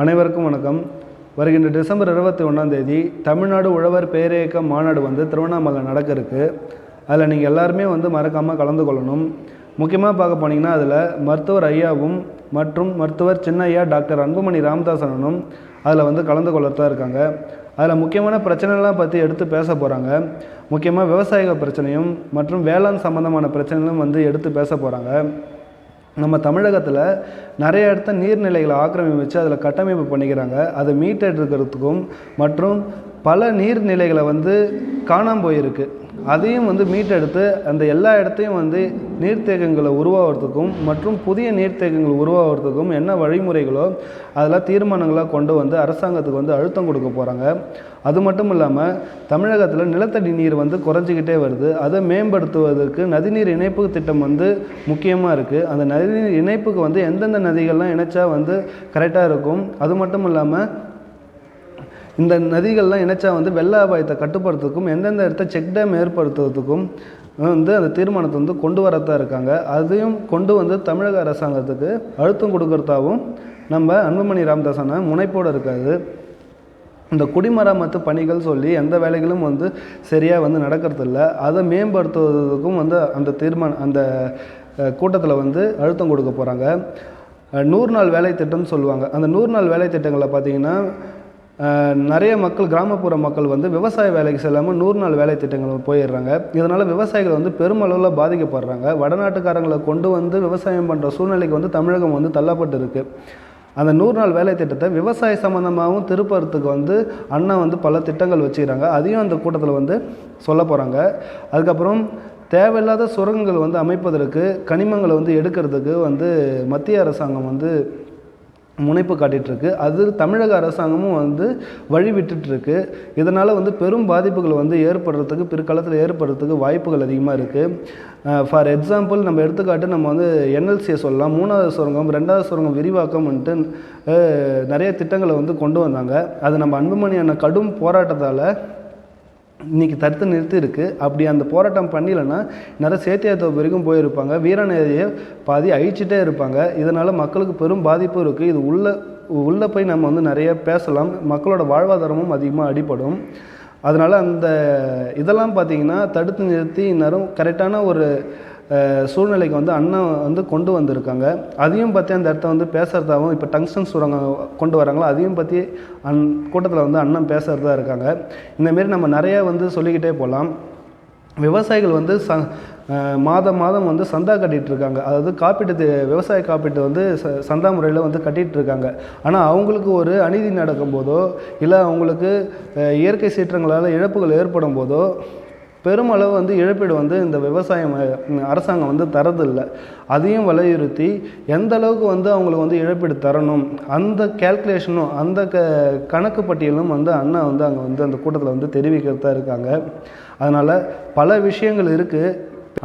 அனைவருக்கும் வணக்கம். வருகின்ற டிசம்பர் இருபத்தி ஒன்றாம் தேதி தமிழ்நாடு உழவர் பேரியக்க மாநாடு வந்து திருவண்ணாமலை நடக்க இருக்கு அதில் நீங்கள் எல்லாருமே வந்து மறக்காமல் கலந்து கொள்ளணும். முக்கியமாக பார்க்க போனீங்கன்னா அதில் மருத்துவர் ஐயாவும் மற்றும் மருத்துவர் சின்னையா டாக்டர் அன்புமணி ராமதாசனும் அதில் வந்து கலந்து கொள்ளத்தான் இருக்காங்க. அதில் முக்கியமான பிரச்சனைலாம் பற்றி எடுத்து பேச போகிறாங்க முக்கியமாக விவசாயிகள் பிரச்சனையும் மற்றும் வேளாண் சம்பந்தமான பிரச்சனைகளும் வந்து எடுத்து பேச போகிறாங்க நம்ம தமிழகத்தில் நிறைய இடத்த நீர்நிலைகளை ஆக்கிரமிச்சு அதில் கட்டமைப்பு பண்ணிக்கிறாங்க. அதை மீட்டெடுக்கிறதுக்கும் மற்றும் பல நீர்நிலைகளை வந்து காணாமல் போயிருக்கு. அதையும் வந்து மீட்டெடுத்து அந்த எல்லா இடத்தையும் வந்து நீர்த்தேக்கங்களை உருவாகிறதுக்கும் மற்றும் புதிய நீர்த்தேக்கங்கள் உருவாகிறதுக்கும் என்ன வழிமுறைகளோ அதெல்லாம் தீர்மானங்களாக கொண்டு வந்து அரசாங்கத்துக்கு வந்து அழுத்தம் கொடுக்க போகிறாங்க அது மட்டும் இல்லாமல் தமிழகத்தில் நிலத்தடி நீர் வந்து குறைஞ்சிக்கிட்டே வருது. அதை மேம்படுத்துவதற்கு நதிநீர் இணைப்பு திட்டம் வந்து முக்கியமாக இருக்குது அந்த நதிநீர் இணைப்புக்கு வந்து எந்தெந்த நதிகள்லாம் இணைச்சா வந்து கரெக்டாக இருக்கும். அது மட்டும் இல்லாமல் இந்த நதிகள்லாம் இணைச்சா வந்து வெள்ள அபாயத்தை கட்டுப்படுத்துறதுக்கும் எந்தெந்த இடத்த செக் டேம் ஏற்படுத்துறதுக்கும் வந்து அந்த தீர்மானத்தை வந்து கொண்டு வரத்தான் இருக்காங்க. அதையும் கொண்டு வந்து தமிழக அரசாங்கத்துக்கு அழுத்தம் கொடுக்கறதாவும் நம்ம அன்புமணி ராமதாசன முனைப்போடு இருக்காது இந்த குடிமராமத்து பணிகள் சொல்லி எந்த வேலைகளும் வந்து சரியாக வந்து நடக்கிறதில்ல. அதை மேம்படுத்துவதற்கும் வந்து அந்த தீர்மானம் அந்த கூட்டத்தில் வந்து அழுத்தம் கொடுக்க போகிறாங்க நூறு நாள் வேலை திட்டம்னு சொல்லுவாங்க. அந்த நூறு நாள் வேலை திட்டங்களில் பார்த்தீங்கன்னா நிறைய மக்கள் கிராமப்புற மக்கள் வந்து விவசாய வேலைக்கு செல்லாமல் நூறு நாள் வேலை திட்டங்கள் போயிடுறாங்க. இதனால் விவசாயிகள் வந்து பெருமளவில் பாதிக்கப்படுறாங்க. வடநாட்டுக்காரங்களை கொண்டு வந்து விவசாயம் பண்ணுற சூழ்நிலைக்கு வந்து தமிழகம் வந்து தள்ளப்பட்டு இருக்குது அந்த நூறு நாள் வேலை திட்டத்தை விவசாய சம்மந்தமாகவும் திருப்பறத்துக்கு வந்து அண்ணா வந்து பல திட்டங்கள் வச்சுக்கிறாங்க. அதையும் அந்த கூட்டத்தில் வந்து சொல்ல போகிறாங்க அதுக்கப்புறம் தேவையில்லாத சுரங்கங்கள் வந்து அமைப்பதற்கு கனிமங்களை வந்து எடுக்கிறதுக்கு வந்து மத்திய அரசாங்கம் வந்து முனைப்பு காட்டிகிட்ருக்கு அது தமிழக அரசாங்கமும் வந்து வழி விட்டுட்ருக்கு இதனால் வந்து பெரும் பாதிப்புகள் வந்து ஏற்படுறதுக்கு பிற்காலத்தில் ஏற்படுறதுக்கு வாய்ப்புகள் அதிகமாக இருக்குது ஃபார் எக்ஸாம்பிள் நம்ம எடுத்துக்காட்டு நம்ம வந்து என்எல்சியை சொல்லலாம். மூணாவது சுரங்கம் ரெண்டாவது சுரங்கம் விரிவாக்கம்ன்ட்டு நிறைய திட்டங்களை வந்து கொண்டு வந்தாங்க. அது நம்ம அன்புமணியான கடும் போராட்டத்தால் இன்றைக்கி தடுத்து நிறுத்தி இருக்குது அப்படி அந்த போராட்டம் பண்ணலைன்னா நிறைய சேத்தியாத்தோப்பு வரைக்கும் போயிருப்பாங்க. வீரநேரியை பாதி அழிச்சிட்டே இருப்பாங்க. இதனால் மக்களுக்கு பெரும் பாதிப்பு இருக்குது இது உள்ள உள்ளே போய் நம்ம வந்து நிறைய பேசலாம். மக்களோட வாழ்வாதாரமும் அதிகமாக அடிபடும். அதனால் அந்த இதெல்லாம் பார்த்தீங்கன்னா தடுத்து நிறுத்தி இந்நேரம் கரெக்டான ஒரு சூழ்நிலைக்கு வந்து அண்ணா வந்து கொண்டு வந்திருக்காங்க. அதையும் பற்றி அந்த இடத்த வந்து பேசுகிறதாகவும் இப்போ டங்ஸ்டன் சுரங்கம் கொண்டு வராங்களோ அதையும் பற்றி அந் கூட்டத்தில் வந்து அண்ணன் பேசுகிறதா இருக்காங்க. இந்தமாரி நம்ம நிறையா வந்து சொல்லிக்கிட்டே போகலாம் விவசாயிகள் வந்து ச மாதம் மாதம் வந்து சந்தா கட்டிகிட்டு இருக்காங்க. அதாவது காப்பீட்டு விவசாய காப்பீட்டு வந்து ச சந்தா முறையில் வந்து கட்டிகிட்டு இருக்காங்க. ஆனால் அவங்களுக்கு ஒரு அநீதி நடக்கும் போதோ இல்லை அவங்களுக்கு இயற்கை சீற்றங்களால் இழப்புகள் ஏற்படும் போதோ பெருமளவு வந்து இழப்பீடு வந்து இந்த விவசாயம் அரசாங்கம் வந்து தரதில்லை அதையும் வலியுறுத்தி எந்த அளவுக்கு வந்து அவங்களுக்கு வந்து இழப்பீடு தரணும் அந்த கேல்குலேஷனும் அந்த க கணக்கு பட்டியலும் வந்து அண்ணா வந்து அங்கே வந்து அந்த கூட்டத்தில் வந்து தெரிவிக்கிறதா இருக்காங்க. அதனால் பல விஷயங்கள் இருக்குது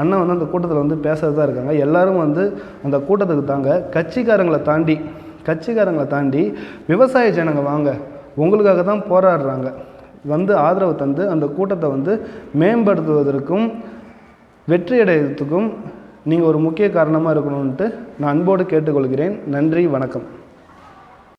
அண்ணா வந்து அந்த கூட்டத்தில் வந்து பேசுகிறதா இருக்காங்க. எல்லாரும் வந்து அந்த கூட்டத்துக்கு தாங்க. கட்சிக்காரங்களை தாண்டி கட்சிக்காரங்களை தாண்டி விவசாய ஜனங்க வாங்க. உங்களுக்காக தான் போராடுறாங்க. வந்து ஆதரவு தந்து அந்த கூட்டத்தை வந்து மேம்படுத்துவதற்கும் வெற்றியடைவதற்கும் நீங்கள் ஒரு முக்கிய காரணமாக இருக்கணும்ன்ட்டு நான் அன்போடு கேட்டுக்கொள்கிறேன். நன்றி வணக்கம்.